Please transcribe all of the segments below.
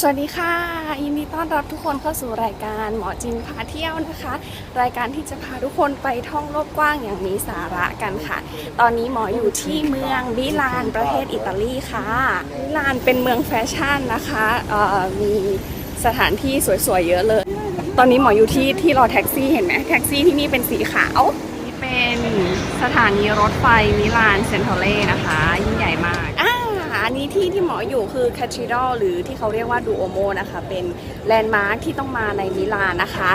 สวัสดีค่ะ ยินดีต้อนรับทุกคนเข้าสู่รายการหมอจินพาเที่ยวนะคะ รายการที่จะพาทุกคนไปท่องโลกกว้างอย่างมีสาระกันค่ะ ตอนนี้หมออยู่ที่เมืองมิลานประเทศอิตาลีค่ะมิลานเป็นเมืองแฟชั่นนะคะเอ่อมีสถานที่สวยๆเยอะเลย ตอนนี้หมออยู่ที่ที่รอแท็กซี่เห็นไหมแท็กซี่ที่นี่เป็นสีขาวนี่เป็นสถานีรถไฟมิลานเซนทรัลเล่นะคะ ยิ่งใหญ่มากอ่า อันนี้ที่ที่หมออยู่คือคาทิดอลหรือที่เขาเรียกว่าดูโอโมนะคะ เป็นแลนด์มาร์คที่ต้องมาในมิลานนะคะ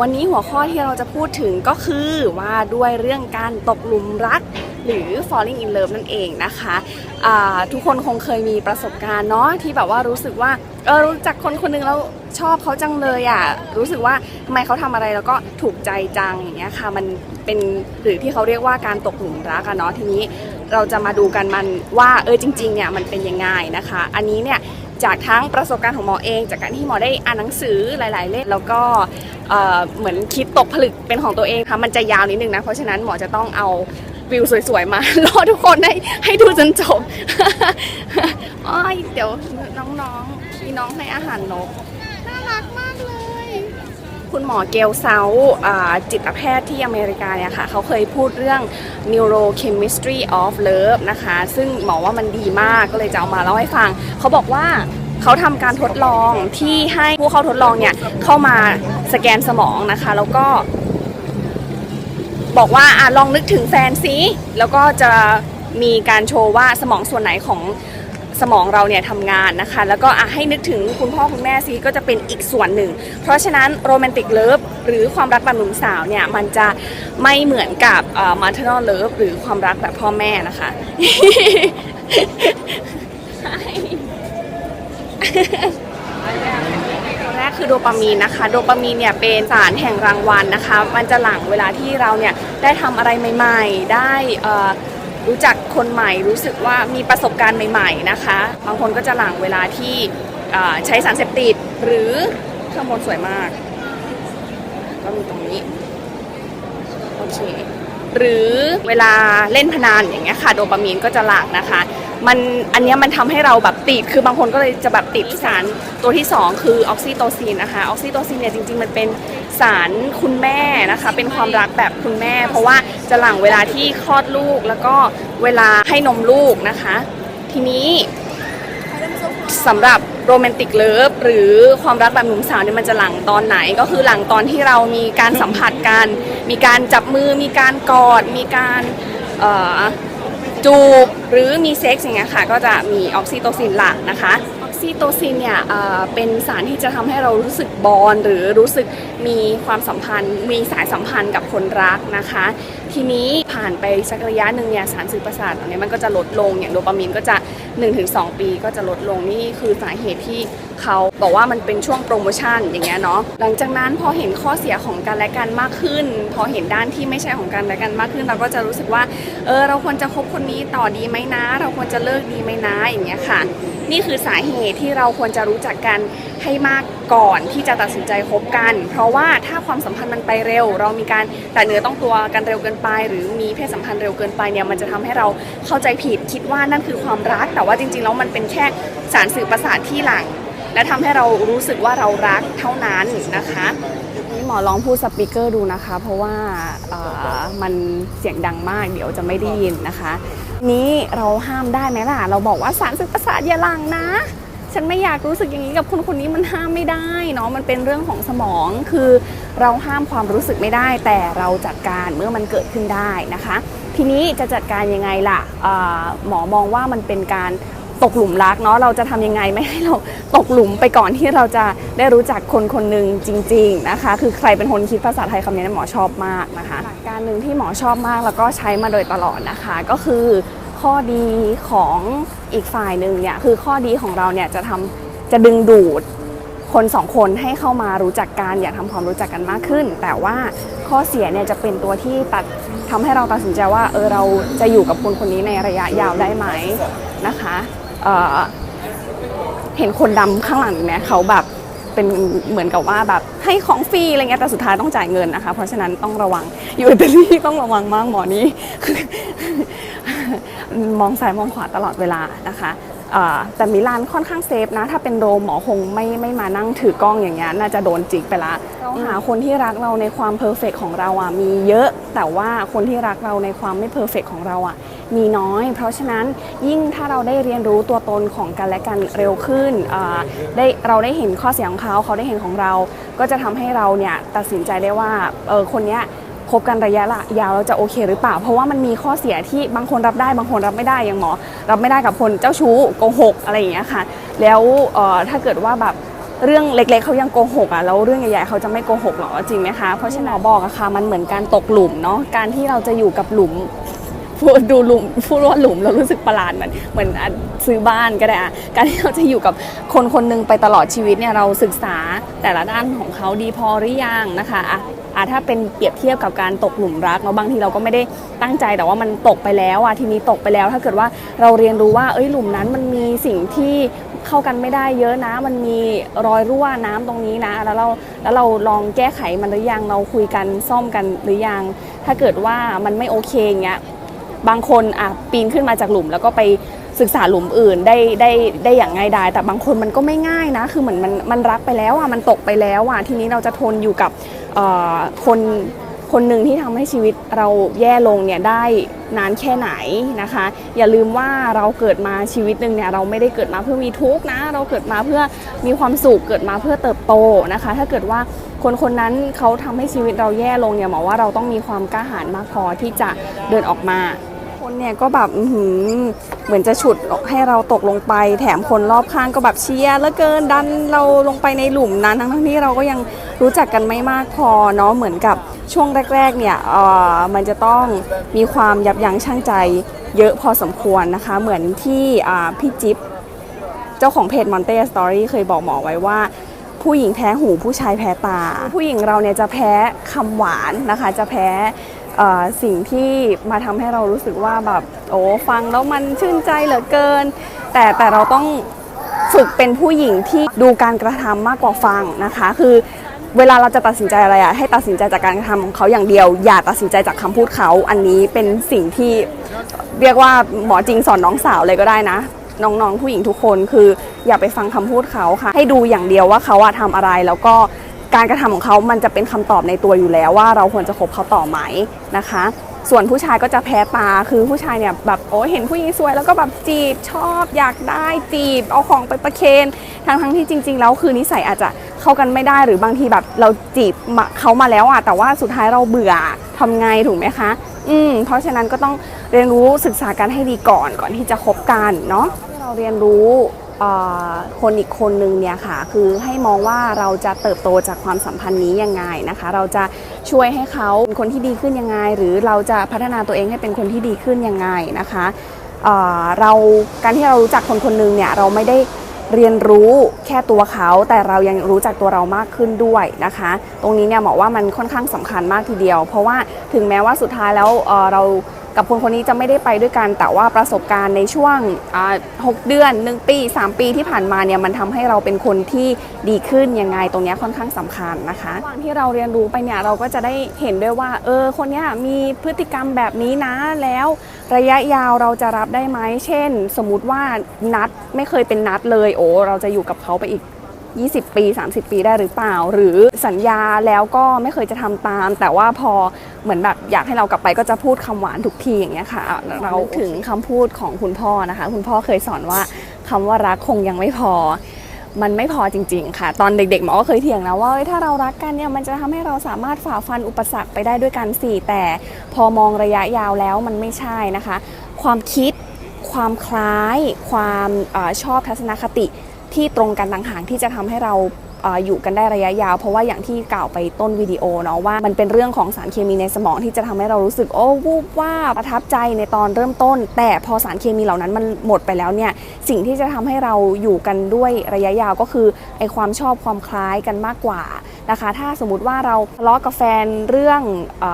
วันนี้หัวข้อที่เราจะพูดถึงก็คือว่าด้วยเรื่องการตกหลุมรัก หรือ falling in love นั่นเองนะคะอ่าทุกคนคงเคยมีประสบการณ์เนาะที่แบบว่ารู้สึกว่าเออรู้จักคนคนหนึงแล้วชอบเขาจังเลยอะรู้สึกว่าทำไมเขาทำอะไรแล้วก็ถูกใจจังอย่างเงี้ยค่ะมันเป็นหรือที่เขาเรียกว่าการตกหลุมรักอะเนาะทีนี้เราจะมาดูกันมันว่าเออจริงๆเนี่ยมันเป็นยังไงนะคะ อันนี้เนี่ยจากทั้งประสบการณ์ของหมอเอง จากการที่หมอได้อ่านหนังสือหลาย ๆ เล่มแล้วก็เหมือนคิดตกผลึกเป็นของตัวเองค่ะมันจะยาวนิดนึงนะเพราะฉะนั้นหมอจะต้องเอา วิวสวยๆ มา รอทุกคนให้ให้ดูจนจบ อ้อยเดี๋ยวน้องๆ มีน้องให้อาหารนก น่ารักมากเลย คุณหมอเกลเซาอ่าจิตแพทย์ที่อเมริกาเนี่ยค่ะ เขาเคยพูดเรื่อง neurochemistry of love นะคะ ซึ่งหมอว่ามันดีมากก็เลยจะเอามาเล่าให้ฟัง เขาบอกว่าเขาทำการทดลองที่ให้ผู้เข้าทดลองเนี่ยเข้ามาสแกนสมองนะคะ แล้วก็ บอกว่าอะลองนึกถึงแฟนซิแล้วก็จะมีการโชว์ว่าสมองส่วนไหนของสมองเราเนี่ยทำงานนะคะ แล้วก็อะให้นึกถึงคุณพ่อคุณแม่ซิก็จะเป็นอีกส่วนหนึ่ง เพราะฉะนั้นโรแมนติกเลิฟหรือความรักแบบหนุ่มสาวเนี่ย มันจะไม่เหมือนกับมาเทอร์นอลเลิฟหรือความรักแบบพ่อแม่นะคะตัวแร กคือโดปามีนนะคะ โดปามีนเนี่ยเป็นสารแห่งรางวัลนะคะ มันจะหลั่งเวลาที่เราเนี่ยได้ทำอะไรใหม่ๆ ได้รู้จักคนใหม่รู้สึกว่ามีประสบการณ์ใหม่ๆนะคะบางคนก็จะหลั่งเวลาที่ใช้สารเสพติดหรือข้างบนสวยมาก ก็มีตรงนี้โอเคหรือเวลาเล่นพนันอย่างเงี้ยค่ะ โดปามีนก็จะหลั่งนะคะ มันอันนี้มันทำให้เราแบบติด คือบางคนก็เลยจะแบบติดสารตัวที่ 2 คือออกซิโตซินนะคะ ออกซิโตซินเนี่ยจริง ๆ มันเป็นสารคุณแม่นะคะ เป็นความรักแบบคุณแม่ เพราะว่าจะหลั่งเวลาที่คลอดลูกแล้วก็เวลาให้นมลูกนะคะ ทีนี้สำหรับโรแมนติกเลิฟหรือความรักแบบหนุ่มสาวเนี่ยมันจะหลังตอนไหนก็คือหลังตอนที่เรามีการสัมผัสกัน มีการจับมือมีการกอด มีการ จูบหรือมีเซ็กซ์อย่างเงี้ยค่ะ ก็จะมีออกซิโตซินหลักนะคะ ซิโตซินเนี่ยเป็นสารที่จะทำให้เรารู้สึกบอลหรือรู้สึกมีความสัมพันธ์ มีสายสัมพันธ์กับคนรักนะคะ ทีนี้ผ่านไปสักระยะหนึ่งเนี่ยสารสื่อประสาทเหล่านี้มันก็จะลดลงอย่างโดปามีนก็จะ 1-2 ปีก็จะลดลงนี่คือสาเหตุที่เขาบอกว่ามันเป็นช่วงโปรโมชั่นอย่างเงี้ยเนาะหลังจากนั้นพอเห็นข้อเสียของกันและกันมากขึ้น พอเห็นด้านที่ไม่ใช่ของกันและกันมากขึ้น เราก็จะรู้สึกว่าเออเราควรจะคบคนนี้ต่อดีไหมนะ เราควรจะเลิกดีไหมนะอย่างเงี้ยค่ะ นี่คือสาเหตุที่เราควรจะรู้จักกันให้มากก่อนที่จะตัดสินใจคบกัน เพราะว่าถ้าความสัมพันธ์มันไปเร็ว เรามีการแต่เนื้อต้องตัวกันเร็วเกินไป หรือมีเพศสัมพันธ์เร็วเกินไปเนี่ยมันจะทำให้เราเข้าใจผิดคิดว่านั่นคือความรัก แต่ว่าจริงๆแล้วมันเป็นแค่สารสื่อประสาทที่หลัง และทำให้เรารู้สึกว่าเรารักเท่านั้นนะคะนี่หมอลองพูดสปีกเกอร์ดูนะคะ เพราะว่ามันเสียงดังมากเดี๋ยวจะไม่ได้ยินนะคะ นี้เราห้ามได้ไหมล่ะ เราบอกว่าสารสื่อประสาทอย่าหลังนะฉันไม่อยากรู้สึกอย่างนี้กับคนคนนี้มันห้ามไม่ได้เนาะมันเป็นเรื่องของสมองคือเราห้ามความรู้สึกไม่ได้ แต่เราจัดการเมื่อมันเกิดขึ้นได้นะคะ ทีนี้จะจัดการยังไงล่ะหมอมองว่ามันเป็นการ ตกหลุมรักเนาะเราจะทำยังไงไม่ให้เราตกหลุมไปก่อนที่เราจะได้รู้จักคนคนหนึ่งจริง ๆนะคะ คือใครเป็นคนคิดภาษาไทยคำนี้หมอชอบมากนะคะหลักการหนึ่งที่หมอชอบมากแล้วก็ใช้มาโดยตลอดนะคะ ก็คือข้อดีของอีกฝ่ายหนึ่งเนี่ยคือข้อดีของเราเนี่ยจะทำจะดึงดูดคนสองคนให้เข้ามารู้จักกันอยากทำความรู้จักกันมากขึ้น แต่ว่าข้อเสียเนี่ยจะเป็นตัวที่ตัดทำให้เราตัดสินใจว่าเออเราจะอยู่กับคนคนนี้ในระยะยาวได้ไหมนะคะ เห็นคนดำข้างหลังไหมเขาแบบเป็นเหมือนกับว่าแบบให้ของฟรีอะไรเงี้ยแต่สุดท้ายต้องจ่ายเงินนะคะ เพราะฉะนั้นต้องระวังอยู่อิตาลีต้องระวังมากหมอนี้มองซ้ายมองขวาตลอดเวลานะคะแต่มิลานค่อนข้างเซฟนะ ถ้าเป็นโรมหมอคงไม่ไม่มานั่งถือกล้องอย่างเงี้ยน่าจะโดนจิกไปละเราหาคนที่รักเราในความเพอร์เฟกของเราอะมีเยอะ แต่ว่าคนที่รักเราในความไม่เพอร์เฟกของเราอะ มีน้อย เพราะฉะนั้นยิ่งถ้าเราได้เรียนรู้ตัวตนของกันและกันเร็วขึ้นได้เราได้เห็นข้อเสียของเขาเขาได้เห็นของเรา ก็จะทำให้เราเนี่ยตัดสินใจได้ว่าเออคนเนี้ยคบกันระยะละยาวเราจะโอเคหรือเปล่า เพราะว่ามันมีข้อเสียที่บางคนรับได้บางคนรับไม่ได้อย่างหมอ รับไม่ได้กับคนเจ้าชู้โกหกอะไรอย่างเงี้ยค่ะ แล้วถ้าเกิดว่าแบบเรื่องเล็กๆเขายังโกหกอะแล้วเรื่องใหญ่ๆเขาจะไม่โกหกหรอจริงไหมคะเพราะฉะนั้นหมอบอกอะค่ะมันเหมือนการตกหลุมเนาะการที่เราจะอยู่กับหลุม พูดดูหลุมพูดว่าหลุมเรารู้สึกประหลาดเหมือนเหมือนซื้อบ้านก็ได้อะการที่เราจะอยู่กับคนคนหนึงไปตลอดชีวิตเนี่ยเราศึกษาแต่ละด้านของเขาดีพอหรือยังนะคะอะอะถ้าเป็นเปรียบเทียบกับการตกหลุมรักเนาะบางทีเราก็ไม่ได้ตั้งใจแต่ว่ามันตกไปแล้วอะทีนี้ตกไปแล้ว ถ้าเกิดว่าเราเรียนรู้ว่าเอ้ยหลุมนั้นมันมีสิ่งที่เข้ากันไม่ได้เยอะนะ มันมีรอยรั่วน้ำตรงนี้นะ แล้วเราแล้วเราลองแก้ไขมันหรือยังเราคุยกันซ่อมกันหรือยัง ถ้าเกิดว่ามันไม่โอเคอย่างเงี้ย บางคนอะปีนขึ้นมาจากหลุม แล้วก็ไปศึกษาหลุมอื่นได้ได้ได้อย่างง่ายดายแต่บางคนมันก็ไม่ง่ายนะ คือเหมือนมันมันรักไปแล้วอะมันตกไปแล้วอะทีนี้เราจะทนอยู่กับคนคนหนึ่งที่ทำให้ชีวิตเราแย่ลงเนี่ยได้นานแค่ไหนนะคะ อย่าลืมว่าเราเกิดมาชีวิตหนึ่งเนี่ยเราไม่ได้เกิดมาเพื่อมีทุกข์นะ เราเกิดมาเพื่อมีความสุขเกิดมาเพื่อเติบโตนะคะ ถ้าเกิดว่าคนคนนั้นเขาทำให้ชีวิตเราแย่ลงเนี่ยหมอว่าเราต้องมีความกล้าหาญมากพอที่จะเดินออกมา นเนี่ยก็แบบเหมือนจะฉุดให้เราตกลงไป แถมคนรอบข้างก็แบบเชียร์แล้วเกินดันเราลงไปในหลุมนั้นทั้งๆที่เราก็ยังรู้จักกันไม่มากพอเนาะเหมือนกับช่วงแรก ๆ เนี่ยเออมันจะต้องมีความยับยั้งชั่งใจเยอะพอสมควรนะคะ เหมือนที่พี่จิ๊บเจ้าของเพจ Monte Story เคยบอกหมอไว้ว่าผู้หญิงแพ้หูผู้ชายแพ้ตา ผู้หญิงเราเนี่ยจะแพ้คำหวานนะคะ จะแพ้ สิ่งที่มาทำให้เรารู้สึกว่าแบบโอ้ฟังแล้วมันชื่นใจเหลือเกิน แต่แต่เราต้องฝึกเป็นผู้หญิงที่ดูการกระทำมากกว่าฟังนะคะ คือเวลาเราจะตัดสินใจอะไรอะให้ตัดสินใจจากการกระทำของเขาอย่างเดียว อย่าตัดสินใจจากคำพูดเขา อันนี้เป็นสิ่งที่เรียกว่าหมอจริงสอนน้องสาวเลยก็ได้นะ น้องๆผู้หญิงทุกคนคืออย่าไปฟังคำพูดเขาค่ะ ให้ดูอย่างเดียวว่าเขาอะทำอะไรแล้วก็ การกระทำของเขามันจะเป็นคำตอบในตัวอยู่แล้วว่าเราควรจะคบเขาต่อไหมนะคะ ส่วนผู้ชายก็จะแพ้ตาคือผู้ชายเนี่ยแบบโอ้เห็นผู้หญิงสวยแล้วก็แบบจีบชอบ อยากได้จีบ เอาของไปประเคนทั้งทั้งๆที่จริง ๆ แล้วคือนิสัยอาจจะเข้ากันไม่ได้หรือบางทีแบบเราจีบเขามาแล้วอะแต่ว่าสุดท้ายเราเบื่อทำไงถูกไหมคะ อืมเพราะฉะนั้นก็ต้องเรียนรู้ศึกษากันให้ดีก่อนก่อนที่จะคบกันเนาะเราเรียนรู้ คนอีกคนนึงเนี่ยค่ะ คือให้มองว่าเราจะเติบโตจากความสัมพันธ์นี้ยังไงนะคะ เราจะช่วยให้เขาเป็นคนที่ดีขึ้นยังไง หรือเราจะพัฒนาตัวเองให้เป็นคนที่ดีขึ้นยังไงนะคะเเราการที่เรารู้จักคนคนหนึงเนี่ยเราไม่ได้เรียนรู้แค่ตัวเขา แต่เรายังรู้จักตัวเรามากขึ้นด้วยนะคะ ตรงนี้เนี่ยหมอว่ามันค่อนข้างสำคัญมากทีเดียว เพราะว่าถึงแม้ว่าสุดท้ายแล้วเเรา กับคนคนนี้จะไม่ได้ไปด้วยกัน แต่ว่าประสบการณ์ในช่วงอ่าหกเดือน 1 ปี 3 ปีที่ผ่านมาเนี่ยมันทำให้เราเป็นคนที่ดีขึ้นยังไงตรงนี้ค่อนข้างสำคัญนะคะระหว่างที่เราเรียนรู้ไปเนี่ยเราก็จะได้เห็นด้วยว่าเออคนนี้มีพฤติกรรมแบบนี้นะแล้วระยะยาวเราจะรับได้ไหมเช่น สมมุติว่านัดไม่เคยเป็นนัดเลยโอ้เราจะอยู่กับเขาไปอีก 20 ปี 30 ปีได้หรือเปล่า หรือสัญญาแล้วก็ไม่เคยจะทำตาม แต่ว่าพอเหมือนแบบอยากให้เรากลับไปก็จะพูดคำหวานทุกทีอย่างเงี้ยค่ะ เราถึงคำพูดของคุณพ่อนะคะ คุณพ่อเคยสอนว่าคำว่ารักคงยังไม่พอมันไม่พอจริง ๆ ค่ะ ตอนเด็กๆหมอก็เคยเถียงนะว่าเอ้ยถ้าเรารักกันเนี่ยมันจะทำให้เราสามารถฝ่าฟันอุปสรรคไปได้ด้วยกันสี่แต่พอมองระยะยาวแล้วมันไม่ใช่นะคะ ความคิด ความคล้าย ความเออชอบทัศนคติ ที่ตรงกันต่างหากที่จะทำให้เราอยู่กันได้ระยะยาว เพราะว่าอย่างที่กล่าวไปต้นวิดีโอเนาะว่ามันเป็นเรื่องของสารเคมีในสมองที่จะทำให้เรารู้สึกโอ้วูบว่าประทับใจในตอนเริ่มต้น แต่พอสารเคมีเหล่านั้นมันหมดไปแล้วเนี่ยสิ่งที่จะทำให้เราอยู่กันด้วยระยะยาวก็คือไอความชอบความคล้ายกันมากกว่า นะคะ ถ้าสมมติว่าเราทะเลาะกับแฟนเรื่องอ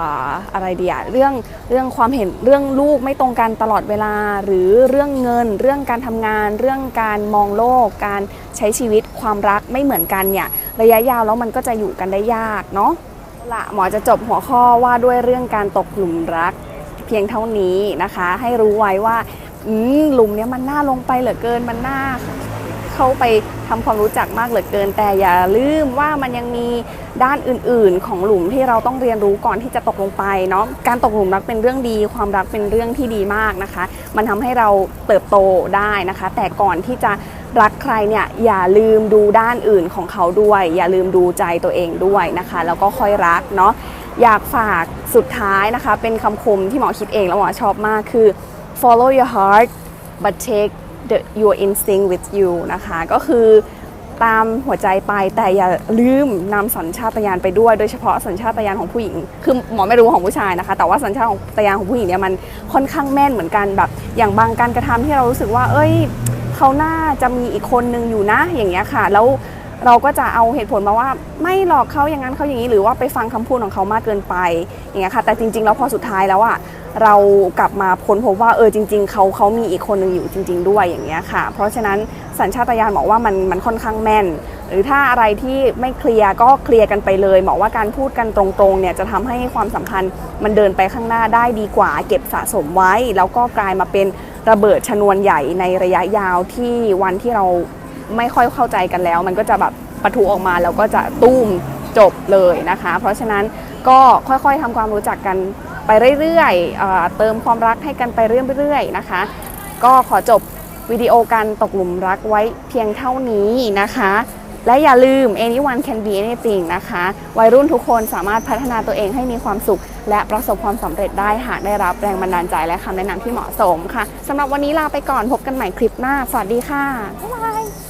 อะไรเดียเรื่องเรื่องความเห็นเรื่องลูกไม่ตรงกันตลอดเวลา หรือเรื่องเงิน เรื่องการทำงาน เรื่องการมองโลก การใช้ชีวิตความรักไม่เหมือนกันเนี่ยระยะยาวแล้วมันก็จะอยู่กันได้ยากเนาะละหมอจะจบหัวข้อว่าด้วยเรื่องการตกหลุมรักเพียงเท่านี้นะคะ ให้รู้ไว้ว่าหลุมเนี้ยมันน่าลงไปเหลือเกินมันน่า เข้าไปทำความรู้จักมากเหลือเกิน แต่อย่าลืมว่ามันยังมีด้านอื่น ๆ ของหลุมที่เราต้องเรียนรู้ก่อนที่จะตกลงไปเนาะการตกหลุมรักเป็นเรื่องดี ความรักเป็นเรื่องที่ดีมากนะคะ มันทำให้เราเติบโตได้นะคะ แต่ก่อนที่จะรักใครเนี่ยอย่าลืมดูด้านอื่นของเขาด้วย อย่าลืมดูใจตัวเองด้วยนะคะ แล้วก็ค่อยรักเนาะอยากฝากสุดท้ายนะคะ เป็นคำคมที่หมอคิดเองแล้วหมอชอบมากคือ follow your heart but take the your instinct with you นะคะ ก็คือตามหัวใจไปแต่อย่าลืมนำสัญชาตญาณไปด้วย โดยเฉพาะสัญชาตญาณของผู้หญิง คือหมอไม่รู้ของผู้ชายนะคะ แต่ว่าสัญชาตญาณของผู้หญิงเนี่ยมันค่อนข้างแม่นเหมือนกันแบบ อย่างบางการกระทำที่เรารู้สึกว่า เอ้ยเขาน่าจะมีอีกคนนึงอยู่นะ อย่างเงี้ยค่ะ แล้วเราก็จะเอาเหตุผลมาว่าไม่หลอกเขาอย่างนั้นเขาอย่างนี้หรือว่าไปฟังคำพูดของเขามากเกินไปอย่างเงี้ยค่ะแต่จริงๆแล้วพอสุดท้ายแล้วอะ เรากลับมาค้นพบว่าเออจริง ๆเขาเขามีอีกคนหนึ่งอยู่จริง ๆ ด้วยอย่างเงี้ยค่ะ เพราะฉะนั้นสัญชาตญาณบอกว่ามันมันค่อนข้างแม่น หรือถ้าอะไรที่ไม่เคลียร์ก็เคลียร์กันไปเลยบอกว่าการพูดกันตรงๆเนี่ยจะทำให้ความสัมพันธ์มันเดินไปข้างหน้าได้ดีกว่า เก็บสะสมไว้ แล้วก็กลายมาเป็นระเบิดชนวนใหญ่ในระยะยาวที่วันที่เราไม่ค่อยเข้าใจกันแล้ว มันก็จะแบบปะทุออกมาแล้วก็จะตุ้มจบเลยนะคะ เพราะฉะนั้นก็ค่อยๆทำความรู้จักกัน ไปเรื่อยๆเเติมความรักให้กันไปเรื่อยๆนะคะ ก็ขอจบวิดีโอการตกหลุมรักไว้เพียงเท่านี้นะคะ และอย่าลืม anyone can be anything นะคะ วัยรุ่นทุกคนสามารถพัฒนาตัวเองให้มีความสุข และประสบความสำเร็จได้หากได้รับแรงบันดาลใจและคำแนะนำที่เหมาะสมค่ะสำหรับวันนี้ลาไปก่อนพบกันใหม่คลิปหน้า สวัสดีค่ะบ๊ายบาย